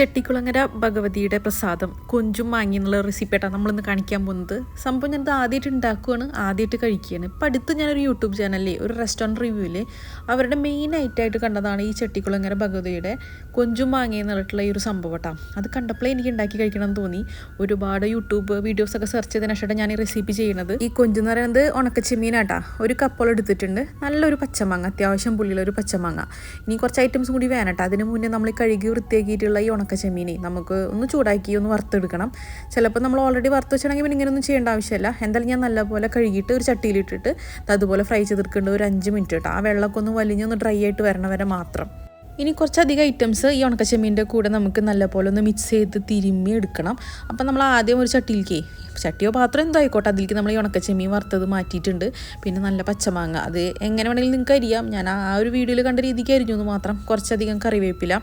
ചെട്ടിക്കുളങ്ങര ഭഗവതിയുടെ പ്രസാദം കൊഞ്ചും മാങ്ങി എന്നുള്ള റെസിപ്പിയായിട്ടാണ് നമ്മളിന്ന് കാണിക്കാൻ പോകുന്നത്. സംഭവം ഞാനത് ആദ്യമായിട്ട് ഉണ്ടാക്കുകയാണ് ആദ്യമായിട്ട് കഴിക്കുകയാണ്. ഇപ്പം അടുത്ത് ഞാനൊരു യൂട്യൂബ് ചാനലിൽ ഒരു റെസ്റ്റോറന്റ് റിവ്യൂവിൽ അവരുടെ മെയിൻ ഐറ്റമായിട്ട് കണ്ടതാണ് ഈ ചെട്ടിക്കുളങ്ങര ഭഗവതിയുടെ കൊഞ്ചും മാങ്ങി എന്നുള്ള ഈ ഒരു സംഭവം കേട്ടോ. അത് കണ്ടപ്പോഴേ എനിക്ക് ഉണ്ടാക്കി കഴിക്കണം എന്ന് തോന്നി. ഒരുപാട് യൂട്യൂബ് വീഡിയോസൊക്കെ സെർച്ച് ചെയ്തതിന് ശേഷം ഞാൻ ഈ റെസിപ്പി ചെയ്യുന്നത് ഈ കൊഞ്ചെന്ന് പറയുന്നത് ഉണക്കച്ചെമ്മീനാട്ടാ ഒരു കപ്പോൾ എടുത്തിട്ടുണ്ട്. നല്ലൊരു പച്ചമാങ്ങ അത്യാവശ്യം പുള്ളിയുള്ള ഒരു പച്ചമാങ്ങ. ഇനി കുറച്ച് ഐറ്റംസ് കൂടി വേണം കേട്ടോ. അതിന് മുന്നേ നമ്മൾ കഴുകി വൃത്തിയാക്കിയിട്ടുള്ള ഈ ഉണക്ക ചെമ്മീനെ നമുക്ക് ഒന്ന് ചൂടാക്കി ഒന്ന് വറുത്തെടുക്കണം. ചിലപ്പോൾ നമ്മൾ ഓൾറെഡി വറുത്ത് വെച്ചിട്ടുണ്ടെങ്കിൽ പിന്നെ ഇങ്ങനെയൊന്നും ചെയ്യേണ്ട ആവശ്യമില്ല. എന്തായാലും ഞാൻ നല്ലപോലെ കഴുകിയിട്ട് ഒരു ചട്ടിയിലിട്ടിട്ട് അതുപോലെ ഫ്രൈ ചെയ്തെടുക്കേണ്ട ഒരു അഞ്ച് മിനിറ്റ് കേട്ടോ ആ വെള്ളമൊക്കെ ഒന്ന് വലിഞ്ഞൊന്ന് ഡ്രൈ ആയിട്ട് വരണ വരെ മാത്രം. ഇനി കുറച്ചധികം ഐറ്റംസ് ഈ ഉണക്കച്ചെമ്മീന്റെ കൂടെ നമുക്ക് നല്ലപോലെ ഒന്ന് മിക്സ് ചെയ്ത് തിരുമ്മി എടുക്കണം. അപ്പം നമ്മൾ ആദ്യം ഒരു ചട്ടിയിലേക്ക് ചട്ടിയോ പാത്രം എന്തോ ആയിക്കോട്ടെ. അതിലേക്ക് നമ്മൾ ഈ ഉണക്കച്ചെമ്മീൻ വറുത്തത് മാറ്റിയിട്ടുണ്ട്. പിന്നെ നല്ല പച്ചമാങ്ങ. അത് എങ്ങനെ വേണമെങ്കിലും നിങ്ങൾക്ക് അറിയാം ഞാൻ ആ ഒരു വീഡിയോയിൽ കണ്ട രീതിക്ക് അരിഞ്ഞു എന്ന് മാത്രം കുറച്ചധികം കറിവേപ്പില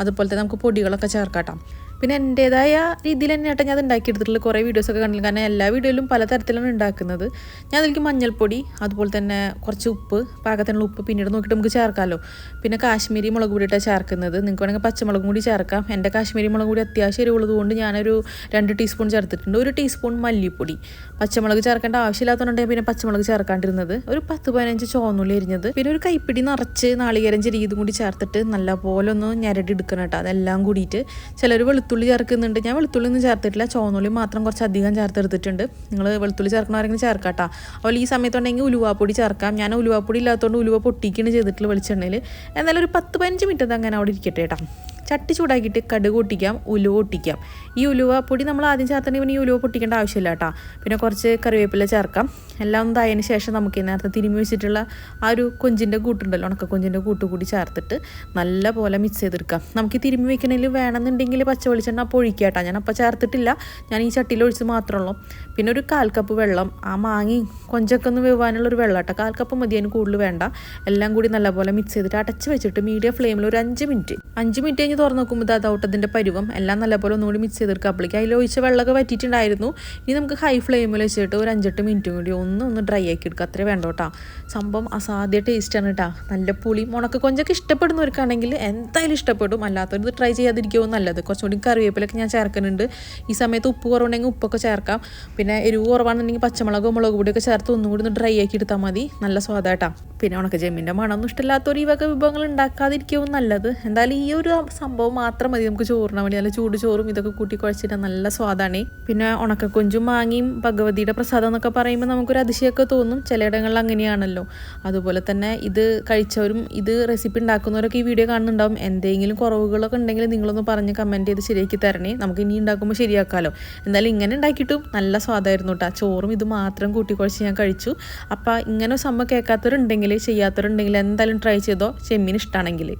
അതുപോലെ തന്നെ നമുക്ക് പൊടികളൊക്കെ ചേർക്കാട്ടാം പിന്നെ എന്റേതായ രീതിയിൽ തന്നെ ഏട്ടാ ഞാൻ ഉണ്ടാക്കിയെടുത്തിട്ടുള്ള കുറേ വീഡിയോസൊക്കെ കണ്ടില്ല കാരണം എല്ലാ വീഡിയോയിലും പലതരത്തിലാണ് ഉണ്ടാക്കുന്നത്. ഞാൻ അതിലേക്ക് മഞ്ഞൾപ്പൊടി അതുപോലെ തന്നെ കുറച്ച് ഉപ്പ് പാകത്തിനുള്ള ഉപ്പ് പിന്നീട് നോക്കിയിട്ട് നമുക്ക് ചേർക്കാമല്ലോ പിന്നെ കാശ്മീരി മുളക് പൊടിയിട്ടാണ് ചേർക്കുന്നത്. നിങ്ങൾക്ക് വേണമെങ്കിൽ പച്ചമുളകും കൂടി ചേർക്കാം. എന്റെ കാശ്മീരി മുളക് കൂടി അത്യാവശ്യം എരിവുള്ളത് കൊണ്ട് ഞാനൊരു രണ്ട് ടീസ്പൂൺ ചേർത്തിട്ടുണ്ട്. ഒരു ടീസ്പൂൺ മല്ലിപ്പൊടി. പച്ചമുളക് ചേർക്കേണ്ട ആവശ്യമില്ലാത്തതുകൊണ്ട് പിന്നെ പച്ചമുളക് ചേർക്കാണ്ടിരുന്നത്. ഒരു പത്ത് പതിനഞ്ച് ചോന്നുള്ളി എരിഞ്ഞത് പിന്നെ ഒരു കൈപ്പിടി നിറച്ച് നാളികേരം ചെറിയ ഇതും കൂടി ചേർത്തിട്ട് നല്ല പോലെ ഒന്ന് ഞരടി എടുക്കണം കേട്ടോ. അതെല്ലാം കൂടിയിട്ട് ചിലർ വെളുത്തുള്ളി ചേർക്കുന്നുണ്ട്. ഞാൻ വെളുത്തുള്ളി ഒന്നും ചേർത്തിട്ടില്ല. ചോന്നുള്ളി മാത്രം കുറച്ച് അധികം ചേർത്തെടുത്തിട്ടുണ്ട്. നിങ്ങൾ വെളുത്തുള്ളി ചേർക്കണവരെങ്കിലും ചേർക്കാട്ടോ. അപ്പോൾ ഈ സമയത്തുണ്ടെങ്കിൽ ഉലുവാപ്പൊടി ചേർക്കാം. ഞാൻ ഉലുവാപ്പൊടി ഇല്ലാത്തതുകൊണ്ട് ഉലുവ പൊട്ടിക്കുകയാണ് ചെയ്തിട്ടുള്ള വെളിച്ചെണ്ണയിൽ എന്നാലും ഒരു പത്ത് പതിനഞ്ച് മിനിറ്റ് അങ്ങനെ അവിടെ ഇരിക്കട്ടെ കേട്ടോ ചട്ടി ചൂടാക്കിയിട്ട് കടുക് പൊട്ടിക്കാം ഉലുവ പൊട്ടിക്കാം. ഈ ഉലുവ പൊടി നമ്മൾ ആദ്യം ചേർത്തിട്ടുണ്ടെങ്കിൽ പിന്നെ ഈ ഉലുവ പൊട്ടിക്കേണ്ട ആവശ്യമില്ല കേട്ടോ. പിന്നെ കുറച്ച് കറിവേപ്പില ചേർക്കാം. എല്ലാം ഒന്ന് തായതിന് ശേഷം നമുക്ക് നേരത്തെ തിരുമ്മി വെച്ചിട്ടുള്ള ആ ഒരു കൊഞ്ചിന്റെ കൂട്ടുണ്ടല്ലോ ഉണക്ക കൊഞ്ചിന്റെ കൂട്ട് കൂടി ചേർത്തിട്ട് നല്ല പോലെ മിക്സ് ചെയ്തെടുക്കാം. നമുക്ക് തിരുമ്മി വെക്കണമെങ്കിൽ വേണമെന്നുണ്ടെങ്കിൽ പച്ച വെളിച്ചെണ്ണ അപ്പോൾ ഒഴിക്കുക കേട്ടോ. ഞാൻ അപ്പോൾ ചേർത്തിട്ടില്ല. ഞാൻ ഈ ചട്ടിയിൽ ഒഴിച്ച് മാത്രമേ ഉള്ളൂ. പിന്നെ ഒരു കാൽ കപ്പ് വെള്ളം ആ മാങ്ങി കൊഞ്ചൊക്കെ ഒന്ന് വേവാനുള്ള ഒരു വെള്ളം കേട്ടോ. കാൽ കപ്പ് മതി അതിന് കൂടുതൽ വേണ്ട. എല്ലാം കൂടി നല്ലപോലെ മിക്സ് ചെയ്തിട്ട് അടച്ച് വെച്ചിട്ട് മീഡിയം ഫ്ലെയിമിൽ ഒരു അഞ്ച് മിനിറ്റ് അഞ്ച് മിനിറ്റ് കഴിഞ്ഞ് തുറന്ന് നോക്കുമ്പോൾ അത് ഔട്ടതിന്റെ പരുവം. എല്ലാം നല്ലപോലെ ഒന്നുകൂടി മിക്സ് ചെയ്തെടുക്കുക അപ്പോഴേക്ക് അതിൽ ഒഴിച്ച വെള്ളമൊക്കെ വറ്റിയിട്ടുണ്ടായിരുന്നു. ഇനി നമുക്ക് ഹൈ ഫ്ലെയിമിൽ വെച്ചിട്ട് ഒരു അഞ്ചെട്ട് മിനിറ്റും കൂടി ഒന്ന് ഒന്ന് ഡ്രൈ ആക്കി എടുക്കുക അത്രേ വേണ്ട കേട്ടോ. സംഭവം അസാധ്യ ടേസ്റ്റാണ് കേട്ടോ നല്ല പുളി. മുണക്ക കൊഞ്ചൊക്കെ ഇഷ്ടപ്പെടുന്നവർക്കാണെങ്കിൽ എന്തായാലും ഇഷ്ടപ്പെടും. അല്ലാത്തവർ ഇത് ട്രൈ ചെയ്യാതിരിക്കുമോ നല്ലത്. കുറച്ചുകൂടി കറിവേപ്പിലൊക്കെ ഞാൻ ചേർക്കുന്നുണ്ട് ഈ സമയത്ത് ഉപ്പ് കുറവുണ്ടെങ്കിൽ ഉപ്പൊക്കെ ചേർക്കാം. പിന്നെ എരിവ് കുറവാണെന്നുണ്ടെങ്കിൽ പച്ചമുളകും മുളക് പൊടിയൊക്കെ ചേർത്ത് ഒന്നും കൂടി ഒന്ന് ഡ്രൈ ആക്കി എടുത്താൽ മതി. നല്ല സ്വാദാട്ടാ പിന്നെ ഉണക്ക ജമ്മിന്റെ മണമൊന്നും ഇഷ്ടമില്ലാത്തവർ ഈ വക വിഭവങ്ങൾ ഉണ്ടാക്കാതിരിക്കുമോ നല്ലത്. എന്തായാലും ഈ ഒരു സംഭവം മാത്രം മതി. നമുക്ക് ചോറിന് വേണ്ടി നല്ല ചൂട് ചോറും ഇതൊക്കെ കൂട്ടി കുഴച്ചിട്ട് നല്ല സ്വാദാണേ. പിന്നെ ഉണക്കക്കൊഞ്ചും മാങ്ങിയും ഭഗവതിയുടെ പ്രസാദം എന്നൊക്കെ പറയുമ്പോൾ നമുക്കൊരു അതിശയമൊക്കെ തോന്നും. ചിലയിടങ്ങളിൽ അങ്ങനെയാണല്ലോ. അതുപോലെ തന്നെ ഇത് കഴിച്ചവരും ഇത് റെസിപ്പി ഉണ്ടാക്കുന്നവരൊക്കെ ഈ വീഡിയോ കാണുന്നുണ്ടാവും. എന്തെങ്കിലും കുറവുകളൊക്കെ ഉണ്ടെങ്കിൽ നിങ്ങളൊന്ന് പറഞ്ഞ് കമന്റ് ചെയ്ത് ശരിയാക്കി തരണേ. നമുക്ക് ഇനി ഉണ്ടാക്കുമ്പോൾ ശരിയാക്കാമല്ലോ എന്തായാലും ഇങ്ങനെ ഉണ്ടാക്കിയിട്ടും നല്ല സ്വാദായിരുന്നു കേട്ടോ ചോറും ഇത് മാത്രം കൂട്ടിക്കുഴച്ച് ഞാൻ കഴിച്ചു. അപ്പോൾ ഇങ്ങനെ സംഭവം കേൾക്കാത്തവരുണ്ടെങ്കിൽ ചെയ്യാത്തവരുണ്ടെങ്കിൽ എന്തായാലും ട്രൈ ചെയ്തോ. ചെമ്മീൻ ഇഷ്ടമാണെങ്കിൽ